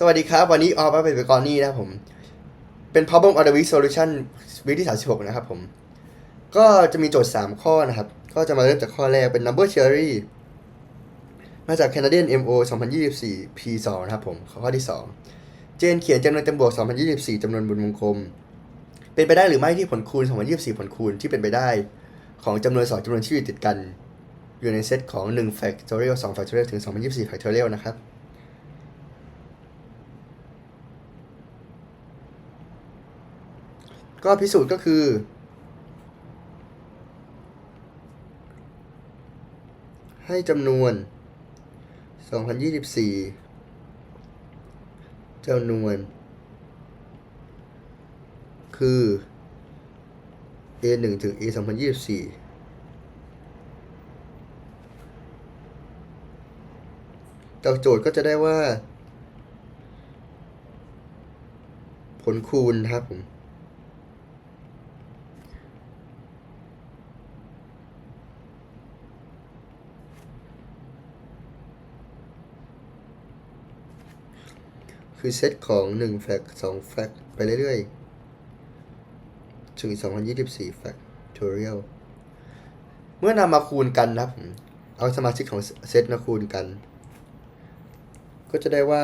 สวัสดีครับ วันนี้ออฟเป็นกรนี่นะครับผม เป็น problem of the week solution วิธี36 นะครับผม ก็จะมีโจทย์ 3 ข้อนะครับ ก็จะมาเริ่มจากข้อแรกเป็น number theory มาจาก Canadian MO 2024 P2 นะครับผม ข้อที่ 2 เจนเขียนจำนวนเต็มบวก 2024จำนวนบนวงกลม เป็นไปได้หรือไม่ที่ผลคูณ 2024 ผลคูณที่เป็นไปได้ ของจำนวน2จำนวนที่อยู่ติดกัน อยู่ในเซตของ1 factorial 2 factorial ถึง 2024 factorial นะครับ ก็พิสูจน์ก็คือ ให้จำนวน 2024จำนวน คือ A 1ถึง A 2024จากโจทย์ก็จะได้ว่า ผลคูณครับผม คือเซตของ1แฟกต์2แฟกต์ไปเรื่อยๆ ถึง 2024 factorial เมื่อนำมาคูณกันนะครับผม เอาสมาชิกของเซตมาคูณกัน ก็จะได้ว่า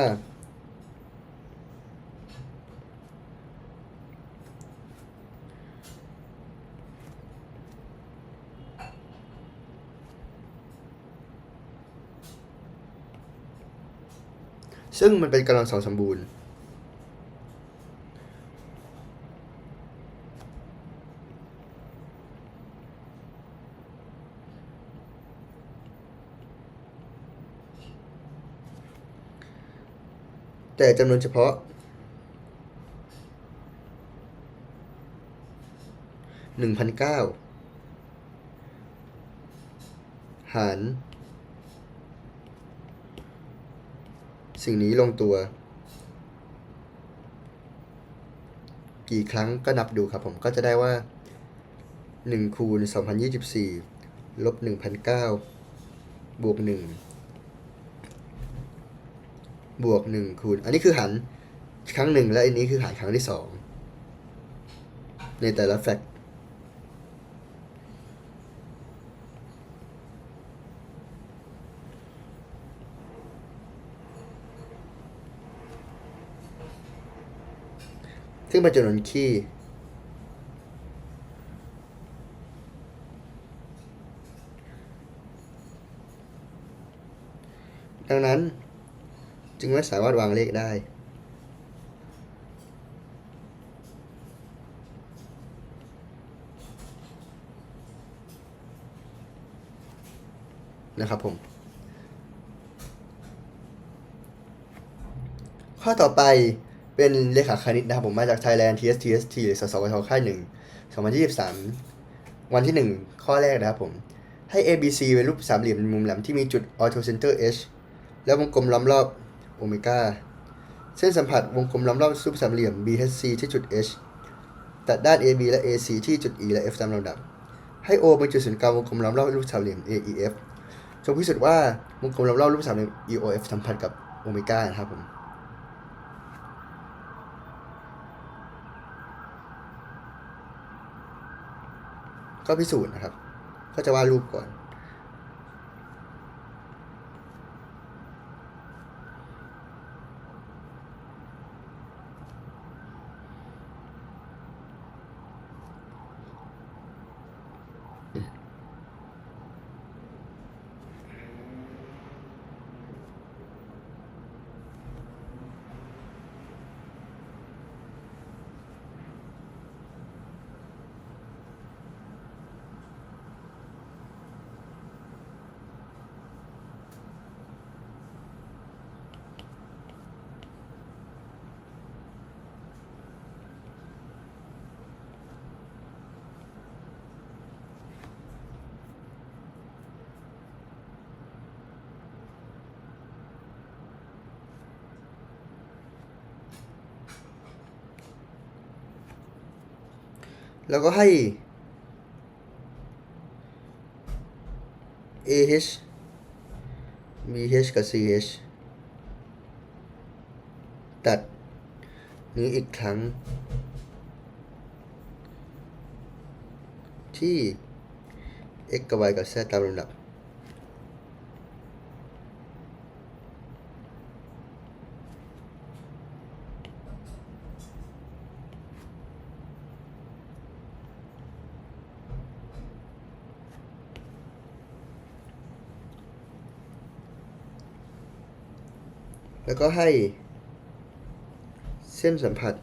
ซึ่งมันเป็นกำลังสองสมบูรณ์ แต่จำนวนเฉพาะ หนึ่งพันเก้าหาร สิ่งนี้ลงตัว กี่ครั้งก็นับดูครับผมก็จะได้ว่า 1 คูณ 2024 ลบ 1,009 บวก 1 บวก 1 คูณ อันนี้คือหารครั้งหนึ่งและอันนี้คือหารครั้งที่ 2 ในแต่ละแฟกต ซึ่งเป็นจำนวนคี่ ดังนั้นจึงไม่สามารถวางเลขได้นะครับผม ข้อต่อไป เป็นเลขาคณิตนะครับผมมาจาก Thailand TSTST หรือสสวทค่ายหนึ่ง2023 วันที่ 1 ข้อแรกนะครับผม ให้ ABC เป็นรูปสามเหลี่ยมมุมแหลมที่มีจุด orthocenter H แล้ววงกลมล้อมรอบโอเมก้าเส้นสัมผัสวงกลมล้อมรอบรูปสามเหลี่ยม BHC ที่จุด H ตัดด้าน AB และ AC ที่จุด E และ F ตามลำดับ ให้ O เป็นจุดศูนย์กลางวงกลมล้อมรอบรูปสามเหลี่ยม AEF จงพิสูจน์ว่าวงกลมล้อมรอบรูปสามเหลี่ยม EOF สัมพันธ์กับโอเมก้านะครับผม ก็พิสูจน์นะครับ ก็จะวาดรูปก่อน แล้วก็ให้ AH BH กับ CH ตัดนี้อีกครั้ง ที่ x กับ y กับ z ตามลำดับ แล้วก็ให้เส้นสัมผัส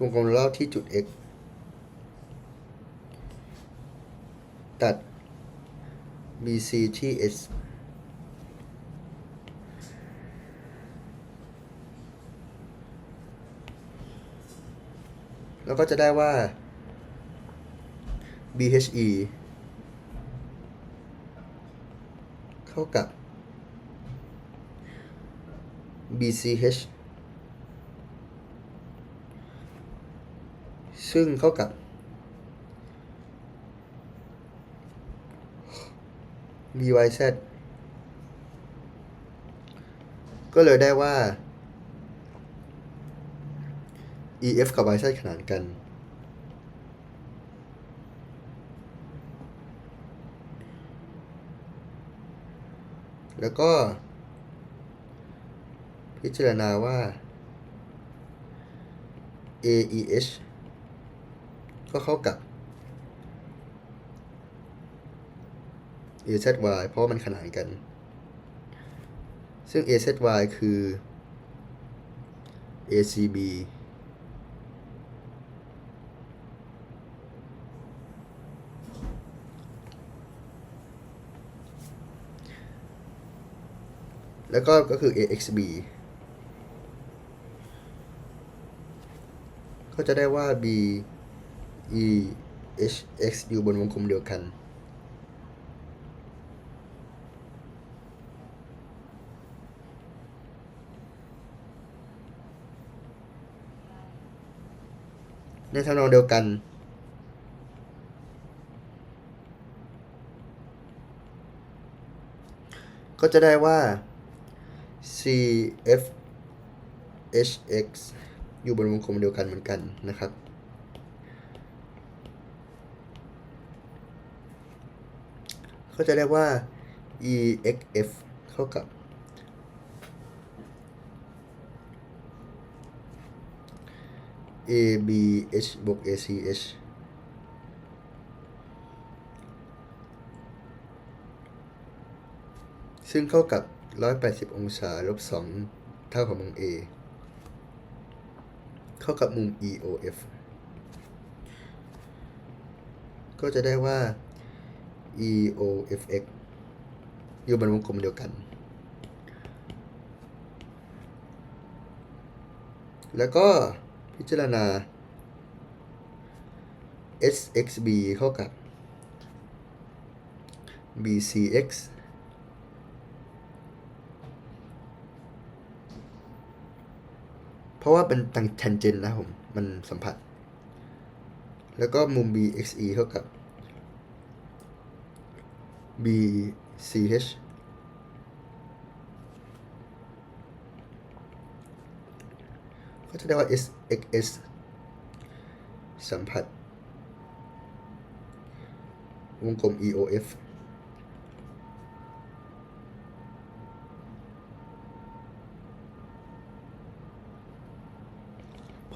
วงกลมรอบที่จุด x ตัด BC ที่ S แล้วก็จะได้ว่า BHE เท่ากับ BCH ซึ่งเท่ากับ BYZ ก็เลยได้ว่า EF กับ YZ ขนานกัน แล้วก็ พิจารณาว่า AEH ก็เข้ากับ AZY เพราะมันขนานกัน ซึ่ง AZY คือ ACB แล้วก็ก็คือ AXB ก็จะได้ว่า B E H X อยู่บนวงกลมเดียวกัน ในทำนองเดียวกันก็จะได้ว่า C F H X อยู่บนวงกลมเดียวกันเหมือนกันนะครับ ก็จะได้ว่า E X F เท่ากับ A B H บวก A C H ซึ่งเท่ากับ 180 องศาลบ 2 เท่ากับมุม A เท่ากับมุม EOF ก็จะได้ว่า EOFX อยู่บนวงกลมเดียวกัน แล้วก็พิจารณา SXB เท่ากับ BCX เพราะว่าเป็นตัง tangent นะผม มันสัมผัส แล้วก็มุม BXE เท่ากับ BCH ก็จะได้ว่า SXS สัมผัส วงกลม EOF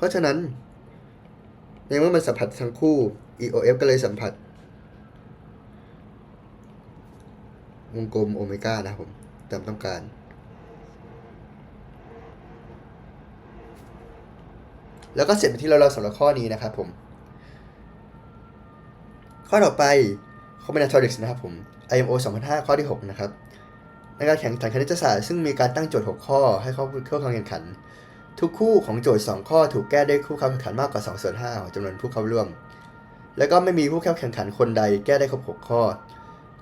ราะฉะนั้น ในเมื่อมันสัมผัสทั้งคู่ EOF ก็เลยสัมผัสวงกลมโอเมก้านะครับผมตามต้องการ แล้วก็เสร็จไปที่เราเราสำหรับข้อนี้นะครับผม ข้อต่อไป Combinatorics นะครับผม IMO 2005 ข้อที่ 6 นะครับในการแข่งขันคณิตศาสตร์ซึ่งมีการตั้งโจทย์ 6 ข้อให้เข้าเข้าแข่งขัน ทุกคู่ของโจทย์ 2 ข้อถูกแก้ด้วยคู่เข้าแข่งขันมากกว่า2ส่วน5ของจำนวนผู้เข้าร่วม แล้วก็ไม่มีผู้เข้าแข่งขันคนใดแก้ได้ครบ6ข้อ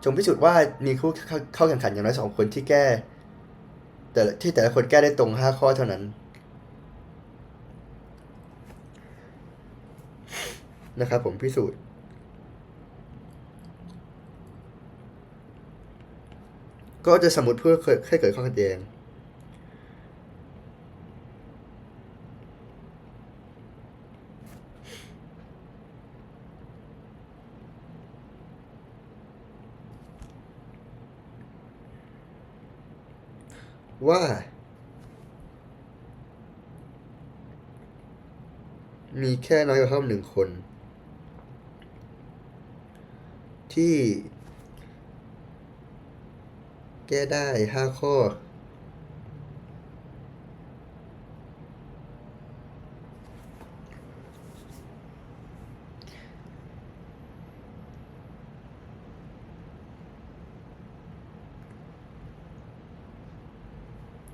จงพิสูจน์ว่ามีผู้เข้าแข่งขันอย่างน้อยสองคนที่แก้ แต่ที่แต่ละคนแก้ได้ตรง 5 ข้อเท่านั้นนะครับผมพิสูจน์ก็จะสมมติเพื่อให้เกิดข้อขัดแย้ง ว่า มีแค่น้อยกว่าเท่าหนึ่งคน ที่ แก้ได้ห้าข้อ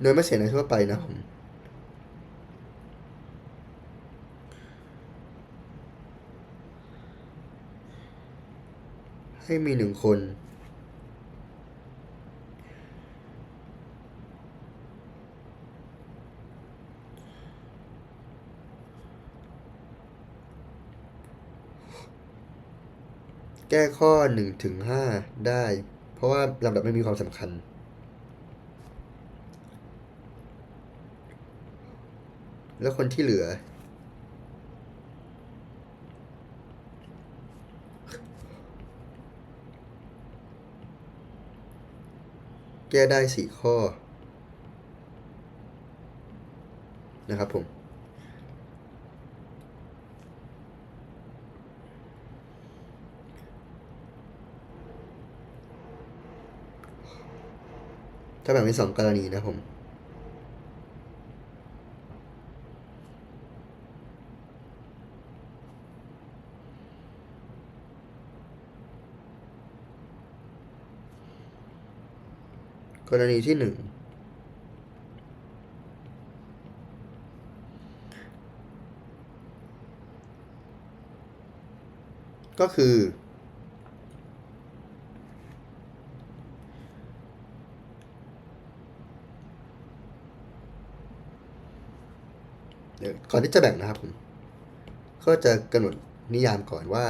โดยไม่เสียในทั่วไปนะผมให้มีหนึ่งคน แก้ข้อหนึ่งถึงห้าได้ เพราะว่าลำดับไม่มีความสำคัญ แล้วคนที่เหลือ แก้ได้สี่ข้อ นะครับผม ถ้าแบ่งเป็นสองกรณีนะผม กรณีที่หนึ่งก็คือ ก่อนที่จะแบ่งนะครับผม ก็จะกำหนดนิยามก่อนว่า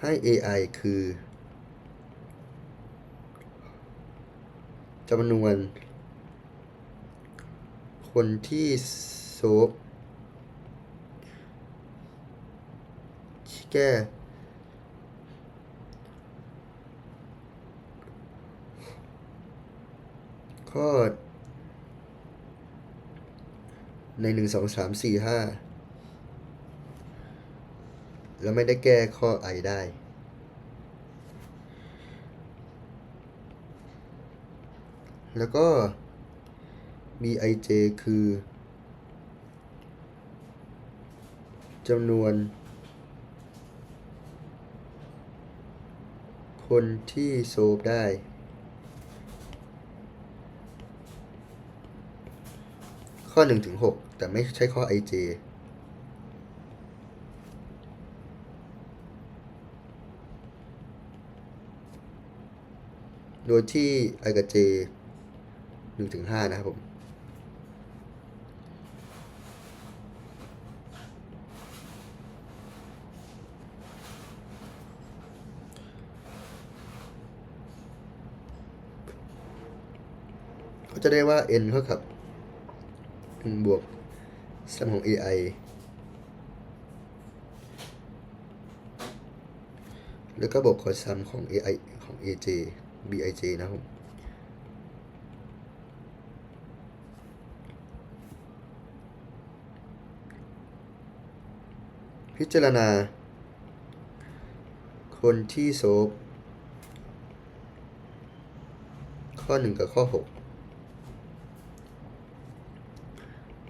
ให้ AI คือ จำนวน คนที่โซฟแก้ข้อในหนึ่งสองสามสี่ห้าแล้วไม่ได้แก้ข้อไอได้ แล้วก็ bij คือจำนวน คนที่โซฟได้ ข้อ1ถึง6แต่ไม่ใช่ข้อ ij โดยที่ i กับ j 1ถึง5นะครับผมก็จะได้ว่า n เท่ากับ1บวก sum ของ ai แล้วก็บวกกับ sum ของ ai ของ aj bij นะครับผม พิจารณา คนที่โซฟข้อ 1 กับข้อ 6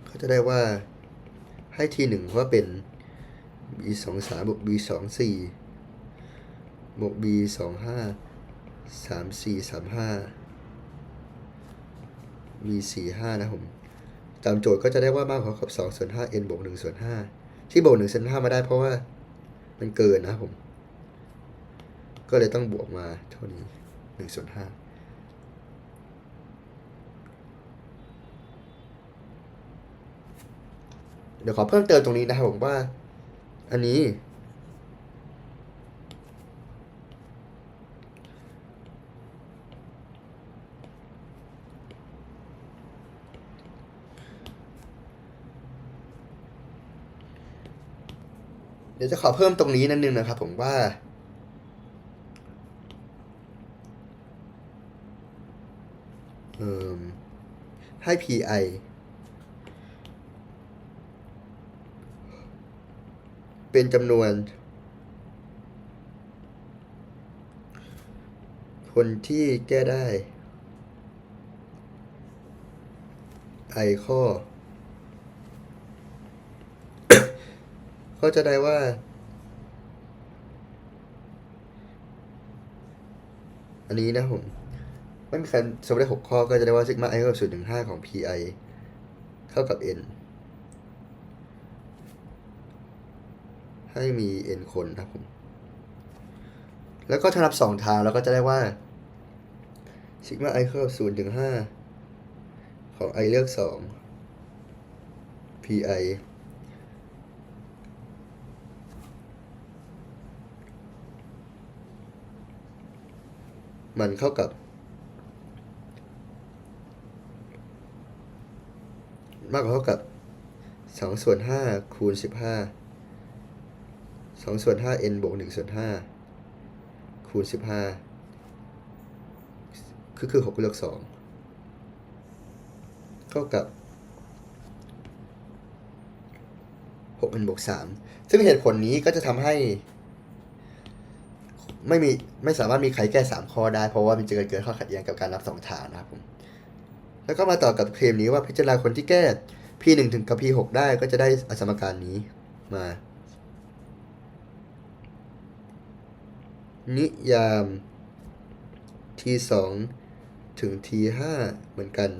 ก็จะได้ว่าให้ทีหนึ่งว่าเป็น b 2 3บวก b 2 4บวก b 2 5 3 4 3 5 b 4 5นะครับผม ตามโจทย์ก็จะได้ว่ามากกว่ากับ2ส่วน5 n บวก1ส่วน5 ที่บวก1ส่วนห้ามาได้เพราะว่า มันเกินนะผม ก็เลยต้องบวกมาเท่านี้หนึ่งส่วนห้าเดี๋ยวขอเพิ่มเติมตรงนี้นะครับผมว่า อันนี้ ดี๋ยวจะขอเพิ่มตรงนี้นิดนึงนะครับ ผมว่าให้ pi เป็นจำนวน คนที่แก้ได้ i ข้อ ก็จะได้ว่า อันนี้นะผมไม่มีใครสมมติได้หกข้อก็จะได้ว่าซิกมา i เท่ากับศูนย์ถึงห้าของ pi เท่ากับ n ให้มี n คนนะครับผม แล้วก็ถ้านับสองทางเราก็จะได้ว่าซิกมา i เท่ากับศูนย์ถึงห้าของ i เลือกสอง pi มันเข้ากับ มากกว่าเท่ากับสองส่วนห้าคูณสิบห้าสองส่วนห้า n บวกหนึ่งส่วนห้าคูณสิบห้าคือคือหกเลือกสองเท่ากับหก n บวกสามซึ่งเหตุผลนี้ก็จะทำให้ ไม่มีไม่สามารถมีใครแก้สามข้อได้ เพราะว่ามันจะเกิดเกิดข้อขัดแย้งกับการนับสองฐานนะครับผมแล้วก็มาต่อกับเคลมนี้ว่าพิจารณาคนที่แก้ p หนึ่งถึงกับ p หกได้ก็จะได้อสมการนี้มานิยาม t สองถึง t ห้าเหมือนกัน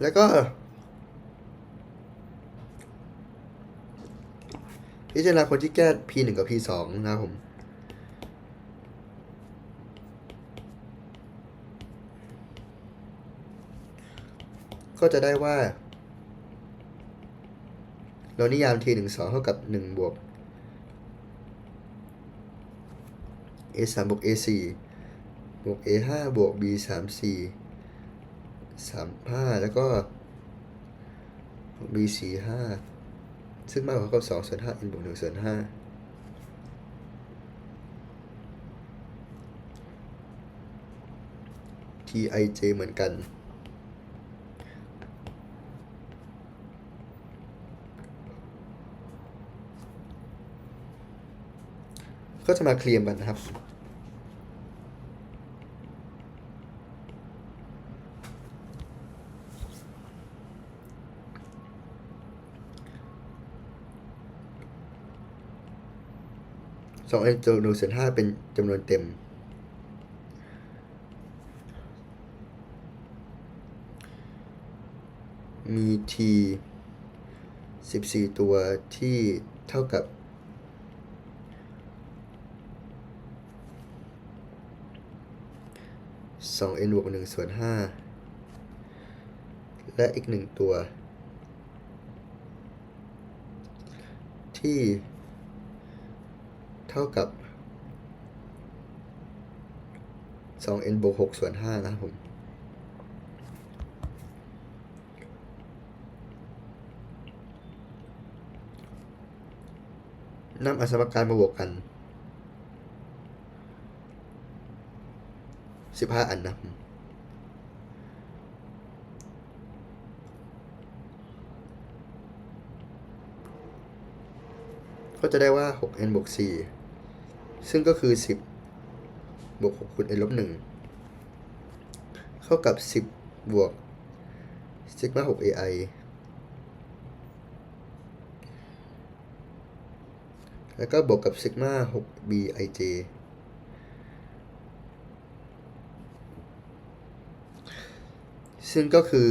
แล้วก็พิจารณาคนที่แก้ p หนึ่งกับ p สองนะครับผมก็จะได้ว่า เรานิยาม t หนึ่งสองเท่ากับหนึ่งบวก a สามบวก a สี่บวก a ห้าบวก b สาม สามห้าแล้วก็ b สี่ห้าซึ่งมากกว่ากับสองส่วนห้า n บวกหนึ่งส่วนห้า t i j เหมือนกัน ก็จะมาเคลียร์กันนะครับ สอง n จำนวนส่วนห้าเป็นจำนวนเต็ม มี t สิบสี่ตัวที่เท่ากับสอง n บวกหนึ่งส่วนห้าและอีกหนึ่งตัว ที่ ท่ากับสอง n บวกหกส่วนห้านะครับผม นำอสมการมาบวกกันสิบห้าอันนะก็จะได้ว่า 6n บวก4 ซึ่งก็คือ 10บวก6คูณ n ลบ1เท่ากับ 10 บวกซิกมา 6ai แล้วก็บวกกับซิกมา 6bij ซึ่งก็คือ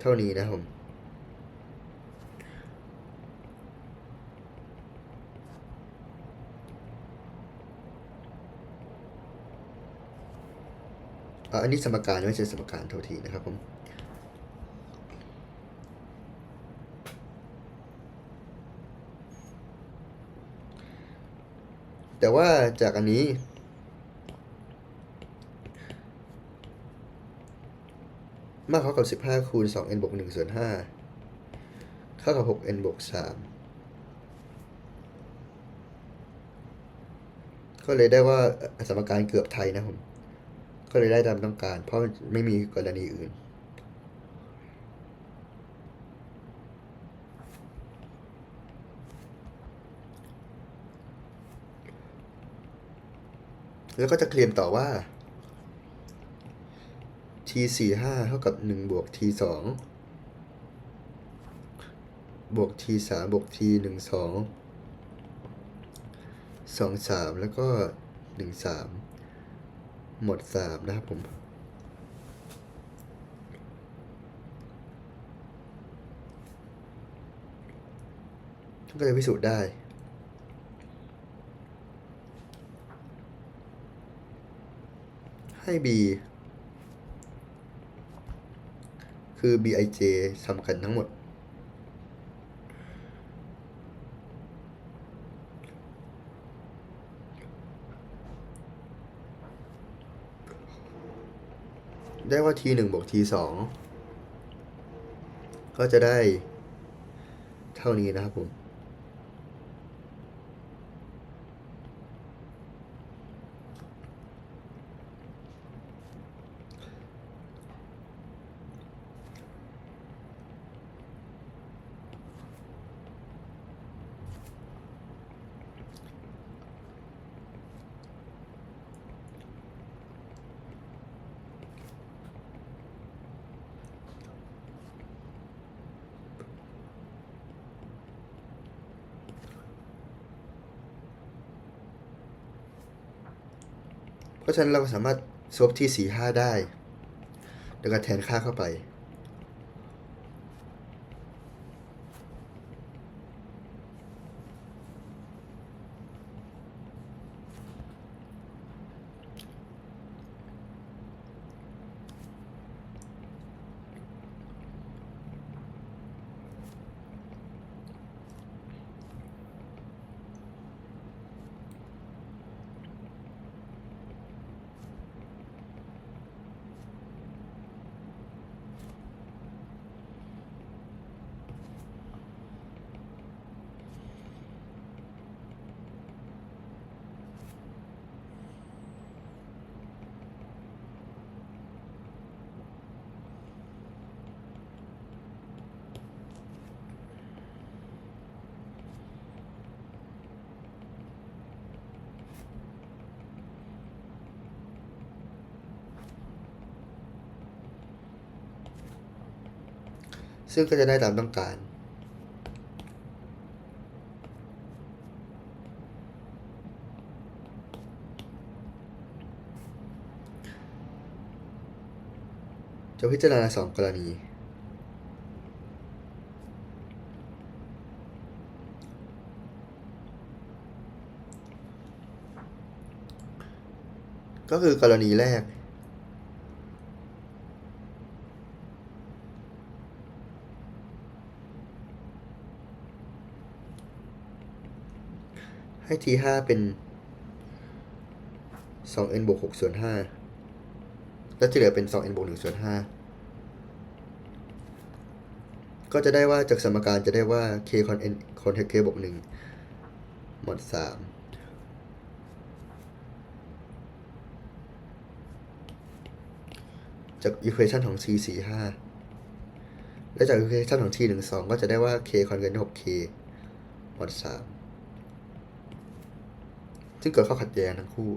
เท่านี้นะครับผม อันนี้สมการไม่ใช่สมการเท่าทีนะครับผมแต่ว่าจากอันนี้ มากเท่ากับ 15 คูณ 2n บวก1ส่วน5เท่ากับ 6n บวก3ก็เลยได้ว่าสมการเกือบไทยนะผม ก็เลยได้ตามต้องการ เพราะไม่มีกรณีอื่น แล้วก็จะเคลมต่อว่า t สี่ห้าเท่ากับหนึ่งบวก t สองบวก t สามบวก t หนึ่งสองสองสามแล้วก็หนึ่งสาม หมดสามนะครับผม ก็จะพิสูจน์ได้ให้ b คือ bij สำคัญทั้งหมด ได้ว่า t 1บวก t 2ก็จะได้เท่านี้นะครับผม ราะฉะนั้นเราสามารถซบที่ 4 5 ได้ โดยการแทนค่าเข้าไป ซึ่งก็จะได้ตามต้องการ จะพิจารณาสองกรณี ก็คือกรณีแรก ให้ t ห้าเป็นสอง n บวกหกส่วนห้าแล้วที่เหลือเป็นสอง n บวกหนึ่งส่วนห้าก็จะได้ว่าจากสมการจะได้ว่า k คอน n คอนเทค k บวกหนึ่งหมดสามจาก equation ของ c สี่ห้าและจาก equation ของ t หนึ่งสองก็จะได้ว่า k คอนเทคหก k หมดสาม ซึ่งเกิดข้อขัดแย้งทั้งคู่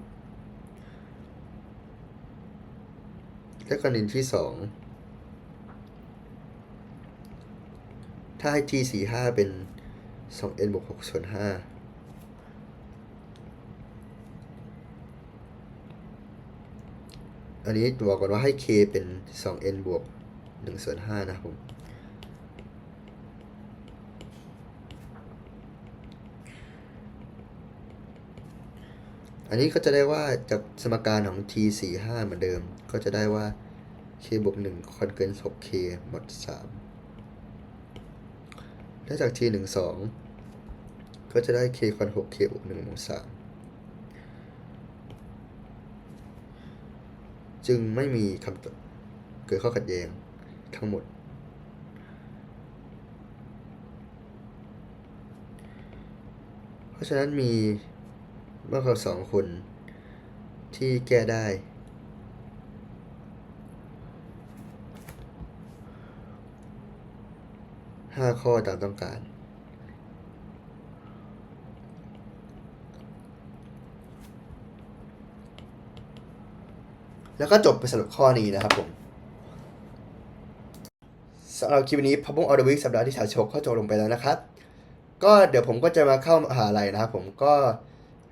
และกรณีที่สองถ้าให้ t สี่ห้าเป็นสอง n บวกหกส่วนห้าอันนี้บอกก่อนว่าให้ k เป็นสอง n บวกหนึ่งส่วนห้านะครับผม อันนี้ก็จะได้ว่าจากสมการของ t สี่ห้าเหมือนเดิม ก็จะได้ว่า k บวกหนึ่งคอนเกนหก k หมดสามและจาก t หนึ่งสองก็จะได้ k คอนหก k บวกหนึ่งหมดสามจึงไม่มีคำตอบเกิดข้อขัดแย้งทั้งหมด เพราะฉะนั้นมี มากกว่าสองคนที่แก้ได้ ห้าข้อตามต้องการ แล้วก็จบไปสรับข้อนี้นะครับผมสำหรับคลิปนี้พับบุ้งออเดอร์วิกสัปดาห์ที่36ข้อจบลงไปแล้วนะครับ ก็เดี๋ยวผมก็จะมาเข้ามหาลัยนะครับผมก็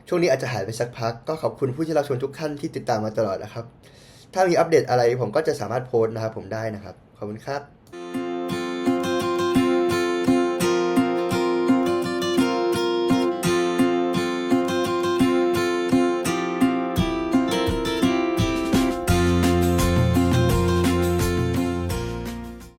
ช่วงนี้อาจจะหายไปสักพัก ก็ขอบคุณผู้ที่รับชมทุกท่านที่ติดตามมาตลอดนะครับ ถ้ามีอัปเดตอะไรผมก็จะสามารถโพสต์นะครับผมได้นะครับ ขอบคุณครับ